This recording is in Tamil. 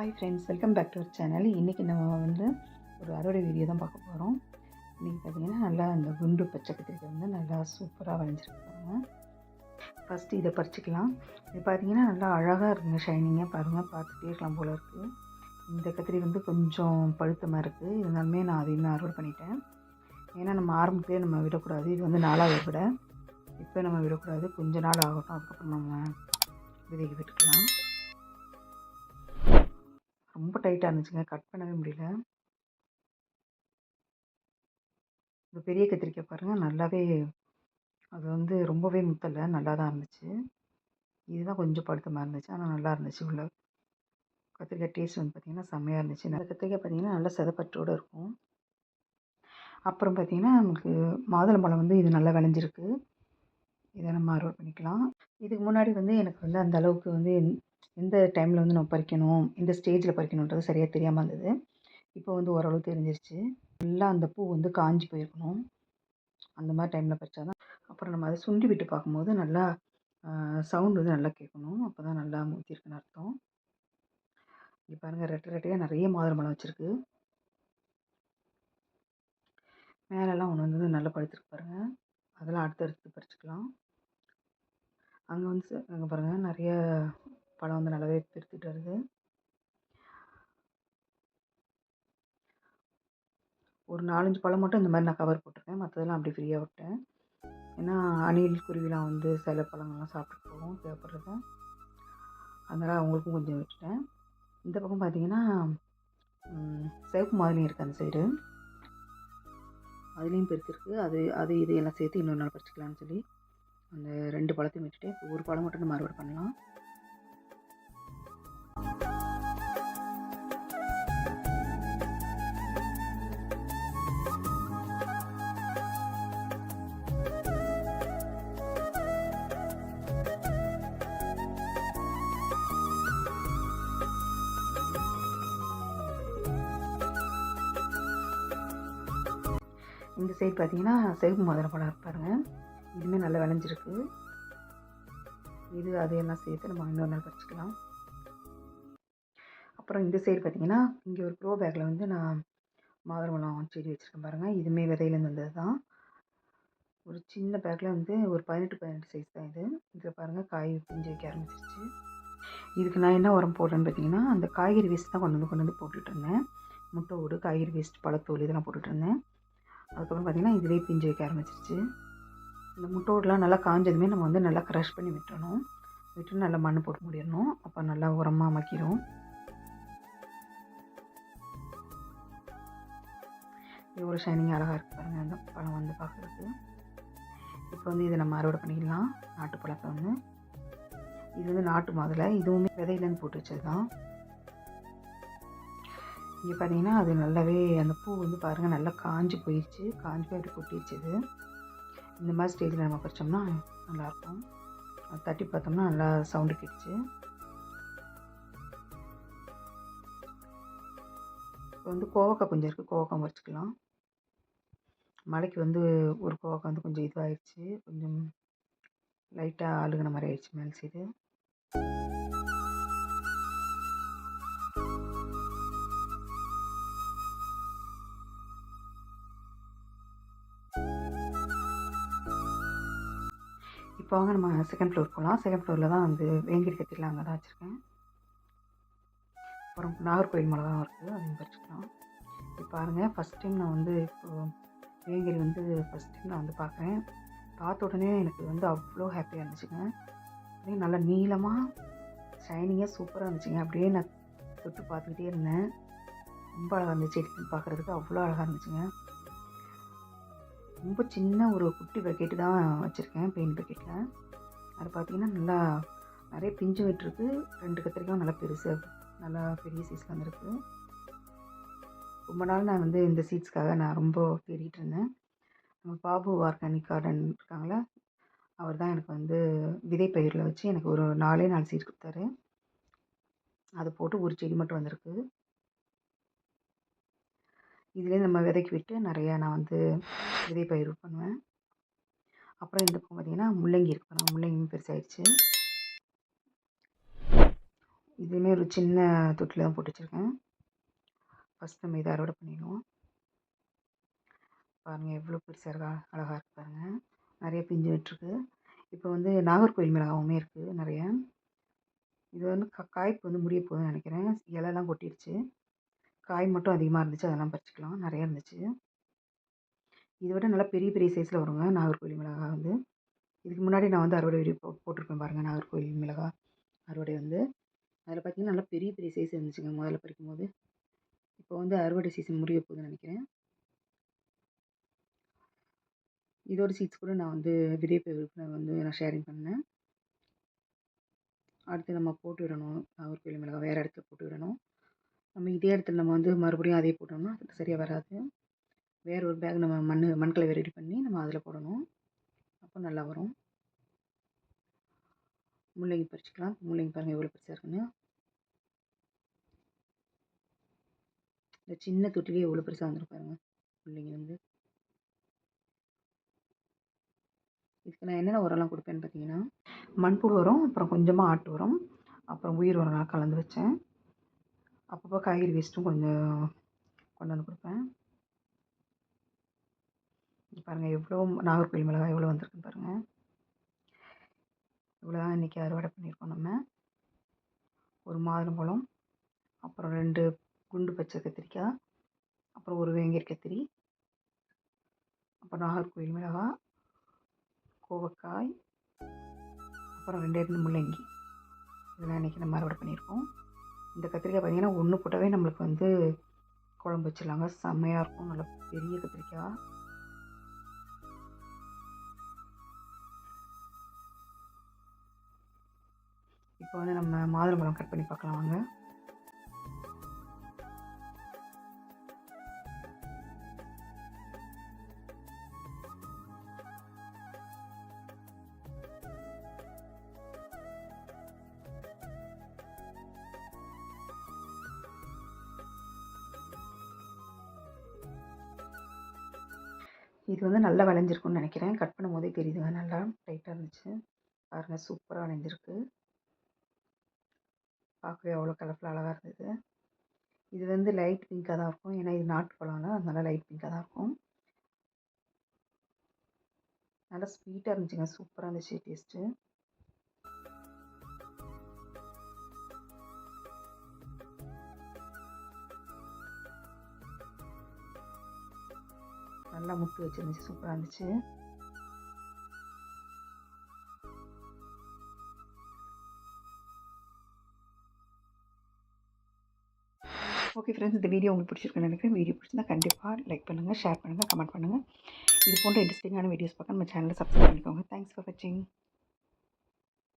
Hi friends welcome back to our channel இன்றைக்கி நம்ம வந்து ஒரு அறுவடை வீடியோ தான் பார்க்க போகிறோம் இன்றைக்கி பார்த்திங்கன்னா நல்லா அந்த குண்டு பச்சை கத்திரிக்காய் வந்து நல்லா சூப்பராக விளைஞ்சிருக்காங்க ஃபஸ்ட்டு இதை பறிச்சிக்கலாம். இது பார்த்திங்கன்னா நல்லா அழகாக இருக்குங்க ஷைனிங்காக பாருங்கள் பார்த்துட்டே இருக்கலாம் போல் இருக்குது இந்த கத்திரி வந்து கொஞ்சம் பழுத்தமாக இருக்குது இருந்தாலுமே நான் அதையுமே அறுவடை பண்ணிட்டேன். ஏன்னா நம்ம ஆரம்பத்திலே நம்ம விடக்கூடாது. இது வந்து நாளாக விட. இப்போ நம்ம விடக்கூடாது. கொஞ்ச நாள் ஆகட்டும். அதுக்கப்புறம் நம்ம விதைக்கு விட்டுக்கலாம். ரொம்ப டைட்டாக இருந்துச்சுங்க. கட் பண்ணவே முடியல. இந்த பெரிய கத்திரிக்காய் பாருங்கள் நல்லாவே அது வந்து ரொம்பவே முத்தலை. நல்லா தான் இருந்துச்சு. இதுதான் கொஞ்சம் படுத்தமாக இருந்துச்சு. ஆனால் நல்லா இருந்துச்சு உள்ள. கத்திரிக்காய் டேஸ்ட் வந்து பார்த்திங்கன்னா செம்மையாக இருந்துச்சு. அந்த கத்திரிக்காய் பார்த்திங்கன்னா நல்லா செதப்பற்றோடு இருக்கும். அப்புறம் பார்த்திங்கன்னா நமக்கு மாதுளம்பழம் வந்து இது நல்லா விளைஞ்சிருக்கு. இதை நம்ம அறுவடை பண்ணிக்கலாம். இதுக்கு முன்னாடி வந்து எனக்கு வந்து அந்த அளவுக்கு வந்து எந்த டைமில் வந்து நம்ம பறிக்கணும் எந்த ஸ்டேஜில் பறிக்கணுன்றது சரியாக தெரியாமல் இருந்தது. இப்போ வந்து ஓரளவு தெரிஞ்சிருச்சு. நல்லா அந்த பூ வந்து காஞ்சி போயிருக்கணும். அந்த மாதிரி டைமில் பறித்தா தான் அப்புறம் நம்ம அதை சுண்டி விட்டு பார்க்கும்போது நல்லா சவுண்ட் வந்து நல்லா கேட்கணும். அப்போ தான் நல்லா மூத்திருக்குன்னு அர்த்தம். இங்கே பாருங்கள் ரெட்டை ரெட்டையாக நிறைய மாதுளம்பழம் வச்சுருக்கு. மேலெல்லாம் ஒன்று வந்து நல்லா படுத்துருக்கு பாருங்கள் அதெல்லாம் அடுத்து அடுத்து பறிச்சுக்கலாம். அங்கே வந்து அங்கே பாருங்கள் நிறைய பழம் வந்து நல்லாவே பெருத்துட்டு வருது. ஒரு நாலஞ்சு பழம் மட்டும் இந்த மாதிரி நான் கவர் போட்டிருக்கேன். மற்றதெல்லாம் அப்படி ஃப்ரீயாக விட்டேன். ஏன்னா அணில் குருவிலாம் வந்து சில பழங்கள்லாம் சாப்பிட்டு போகும் தேவைப்படுறத அதனால் அவங்களுக்கும் கொஞ்சம் விட்டுட்டேன். இந்த பக்கம் பார்த்தீங்கன்னா சிவப்பு மாதிரியும் இருக்குது அந்த சைடு அதுலேயும் பெருத்திருக்கு அது அது இது எல்லாம் சேர்த்து இன்னொரு நாள் பறிச்சிக்கலாம்னு சொல்லி அந்த ரெண்டு பழத்தையும் விட்டுட்டு ஒரு பழம் மட்டும் நம்ம அறுவடை பண்ணலாம். இந்த சைடு பார்த்தீங்கன்னா செவப்பு மதுரை பழம் பாருங்கள் இதுவுமே நல்லா விளைஞ்சிருக்கு. இது அதையெல்லாம் சேர்த்து நம்ம இன்னொரு நாள் பறிச்சிக்கலாம் அப்புறம் இந்த சைடு பார்த்தீங்கன்னா இங்கே ஒரு ப்ரோ பேக்கில் வந்து நான் மாதுளம்பழம் செடி வச்சுருக்கேன் பாருங்கள் இதுவுமே விதையிலேருந்து வந்தது தான் ஒரு சின்ன பேக்கில் வந்து ஒரு பதினெட்டு பதினெட்டு சைஸ் தான் இது. இதில் பாருங்கள் காய் பிஞ்சு வைக்க ஆரம்பிச்சிருச்சு. இதுக்கு நான் என்ன உரம் போடுறேன்னு பார்த்தீங்கன்னா அந்த காய்கறி வேஸ்ட் தான் கொண்டு வந்து கொண்டு வந்து போட்டுட்ருந்தேன் முட்டை ஓடு காய்கறி வேஸ்ட் பழத்தோல் இதெல்லாம் போட்டுட்ருந்தேன் அதுக்கப்புறம் பார்த்திங்கன்னா இதுவே பிஞ்சு வைக்க ஆரம்பிச்சிருச்சு. இந்த முட்டோடெலாம் நல்லா காஞ்சதுமே நம்ம வந்து நல்லா க்ரஷ் பண்ணி விட்டுறணும். விட்டு நல்லா மண் போட்டு முடிடணும். அப்போ நல்லா உரமாக மக்கிடும் ஒரு ஷைனிங் அழகாக இருக்குது பாருங்கள் அந்த பழம் வந்து பார்க்குறதுக்கு இப்போ வந்து இதை நம்ம அறுவடை பண்ணிக்கலாம் நாட்டு பழத்தை வந்து. இது வந்து நாட்டு மாதுளை. இதுவுமே விதையிலேருந்து போட்டு வச்சது தான் இங்கே பார்த்தீங்கன்னா அது நல்லாவே அந்த பூ வந்து பாருங்கள் நல்லா காஞ்சி போயிடுச்சு காஞ்சி போய் அப்படி கொட்டிடுச்சு இந்த மாதிரி ஸ்டேஜில் நம்ம பறித்தோம்னா நல்லாயிருக்கும். அது தட்டி பார்த்தோம்னா நல்லா சவுண்டு கேட்டுச்சு. இப்போ வந்து கோவக்காய் கொஞ்சம் இருக்குது கோவக்காய் பறிச்சிக்கலாம். மலைக்கு வந்து ஒரு கோவக்காய் வந்து கொஞ்சம் இதுவாகிடுச்சு கொஞ்சம் லைட்டாக அழுகின மாதிரி ஆயிடுச்சு மேல் சைடு இப்போ வாங்க நம்ம செகண்ட் ஃப்ளோர் போகலாம் செகண்ட் ஃப்ளோரில் தான் வந்து வேங்கிரி கத்திரிலாம் அங்கே தான் வச்சுருக்கேன். அப்புறம் நாகர்கோவில் தான் இருக்குது. அதையும் பறிச்சுக்கலாம் இப்போ பாருங்கள் ஃபஸ்ட் டைம் நான் வந்து இப்போது வேங்கிரி வந்து ஃபஸ்ட் டைம் நான் வந்து பார்க்குறேன். பார்த்த உடனே எனக்கு வந்து அவ்வளோ ஹாப்பியாக இருந்துச்சுங்க. அப்படியே நல்லா நீளமாக ஷைனிங்காக சூப்பராக இருந்துச்சுங்க. அப்படியே நான் தொட்டு பார்த்துக்கிட்டே இருந்தேன். ரொம்ப அழகாக இருந்துச்சு பார்க்குறதுக்கு. அவ்வளோ அழகாக இருந்துச்சுங்க. ரொம்ப சின்ன ஒரு குட்டி பக்கெட்டு தான் வச்சுருக்கேன் பெயிண்ட் பக்கெட்டில் அது பார்த்திங்கன்னா நல்லா நிறைய பிஞ்சு விட்டுருக்கு. ரெண்டு கத்திரிக்காயும் நல்லா பெருசாக நல்லா பெரிய சைஸில் வந்துருக்கு. ரொம்ப நாள் நான் வந்து இந்த சீட்ஸ்க்காக நான் ரொம்ப தேடிட்டு இருந்தேன். நம்ம பாபு ஆர்கானிக் கார்டன் இருக்காங்களா அவர் தான் எனக்கு வந்து விதை பயிரில் வச்சு எனக்கு ஒரு நாலே நாலு சீட் கொடுத்தாரு. அதை போட்டு ஒரு செடி மட்டும் வந்திருக்கு. இதிலே நம்ம விதைக்கி விட்டு நிறையா நான் வந்து விதை பயிர் பண்ணுவேன். அப்புறம் இந்த பக்கம் பார்த்திங்கன்னா முள்ளங்கி இருக்குது பாருங்கள் முள்ளங்கியும் பெருசாகிடுச்சு இதுவுமே ஒரு சின்ன தொட்டியில் தான் போட்டு வச்சுருக்கேன். ஃபஸ்ட் நம்ம இதை அறுவடை பண்ணிடுவோம். பாருங்கள் எவ்வளோ பெருசாக இருக்கா அழகாக இருக்குது பாருங்கள் நிறைய பிஞ்சு விட்டுருக்கு. இப்போ வந்து நாகர்கோவில் மிளகாவுமே இருக்குது நிறைய. இது வந்து க காய்ப்பு வந்து முடிய போகுதுன்னு நினைக்கிறேன். இலைலாம் கொட்டிடுச்சு. காய் மட்டும் அதிகமாக இருந்துச்சு அதெல்லாம் பறிச்சிக்கலாம். நிறையா இருந்துச்சு. இதை விட நல்லா பெரிய பெரிய சைஸில் வருங்க நாகர்கோவில் மிளகா வந்து. இதுக்கு முன்னாடி நான் வந்து அறுவடை வீடியோ போ போட்டிருப்பேன் பாருங்கள் நாகர்கோவில் மிளகா அறுவடை வந்து. அதில் பார்த்திங்கன்னா நல்லா பெரிய பெரிய சைஸ் இருந்துச்சுங்க முதல்ல பறிக்கும் போது இப்போ வந்து அறுவடை சீசன் முடிய போகுதுன்னு நினைக்கிறேன். இதோட சீட்ஸ் கூட நான் வந்து விதைப்பு விற்பனை வந்து நான் ஷேரிங் பண்ணேன். அடுத்து நம்ம போட்டு விடணும் நாகர்கோவில் மிளகா வேறு இடத்துல போட்டு விடணும். நம்ம இதே இடத்துல நம்ம வந்து மறுபடியும் அதே போட்டோம்னா அது சரியாக வராது. வேறு ஒரு பேக் நம்ம மண் மண்கலவை ரெடி பண்ணி நம்ம அதில் போடணும். அப்போ நல்லா வரும். முள்ளங்கி பறிச்சுக்கலாம். முள்ளங்கி பாருங்கள் எவ்வளோ பெருசாக இருக்குன்னு. இந்த சின்ன தொட்டிலே எவ்வளோ பெருசாக வந்துடும் பாருங்கள் முள்ளங்கி வந்து இதுக்கு நான் என்னென்ன உரம்லாம் கொடுப்பேன்னு பார்த்தீங்கன்னா மண்புழு உரம் அப்புறம் கொஞ்சமாக ஆட்டு உரம் அப்புறம் உயிர் உரம்லாம் கலந்து வச்சேன். அப்பப்போ காய்கறி வேஸ்ட்டும் கொஞ்சம் கொண்டு வந்து கொடுப்பேன். பாருங்கள் எவ்வளோ நாகர்கோவில் மிளகாய் எவ்வளோ வந்திருக்குன்னு பாருங்கள் இவ்வளோ தான் இன்றைக்கி அறுவடை பண்ணியிருக்கோம் நம்ம. ஒரு மாதுளம்பழம் அப்புறம் ரெண்டு குண்டு பச்சை கத்திரிக்காய் அப்புறம் ஒரு வேங்கீர் கத்திரி அப்புறம் நாகர்கோவில் மிளகாய் கோவக்காய் அப்புறம் ரெண்டு ரெண்டு முள்ளங்கி. இதெல்லாம் இன்றைக்கி நம்ம அறுவடை பண்ணியிருக்கோம். இந்த கத்திரிக்காய் பார்த்திங்கன்னா ஒன்று போட்டாவே நம்மளுக்கு வந்து குழம்பு வச்சிடலாங்க. செம்மையாக இருக்கும். நல்லா பெரிய கத்திரிக்காய். இப்போ வந்து நம்ம மாதுளம்பழம் கட் பண்ணி பார்க்கலாம் வாங்க இது வந்து நல்லா விளைஞ்சிருக்குன்னு நினைக்கிறேன். கட் பண்ணும் போதே தெரியுதுங்க நல்லா டைட்டாக இருந்துச்சு. பாருங்கள் சூப்பராக வளைஞ்சிருக்கு. பார்க்கவே அவ்வளோ கலர்ஃபுல்லாக அழகாக இருந்தது. இது வந்து லைட் பிங்காக தான் இருக்கும். ஏன்னா இது நாட்டு பழம்ல அதனால் லைட் பிங்காக தான் இருக்கும். நல்லா ஸ்வீட்டாக இருந்துச்சுங்க. சூப்பராக இருந்துச்சு டேஸ்ட்டு நல்லா முட்டு வச்சுருந்துச்சு சூப்பராக இருந்துச்சு. ஓகே ஃப்ரெண்ட்ஸ் இந்த வீடியோ உங்களுக்கு பிடிச்சிருக்குன்னு நினைக்கிறேன். வீடியோ பிடிச்சிருந்தா கண்டிப்பாக லைக் பண்ணுங்கள் ஷேர் பண்ணுங்கள் கமெண்ட் பண்ணுங்கள் இது போன்ற இன்ட்ரெஸ்டிங்கான வீடியோஸ் பார்க்க நம்ம சேனலை சப்ஸ்கிரைப் பண்ணிக்கோங்க. தேங்க்ஸ் ஃபார் வாட்சிங்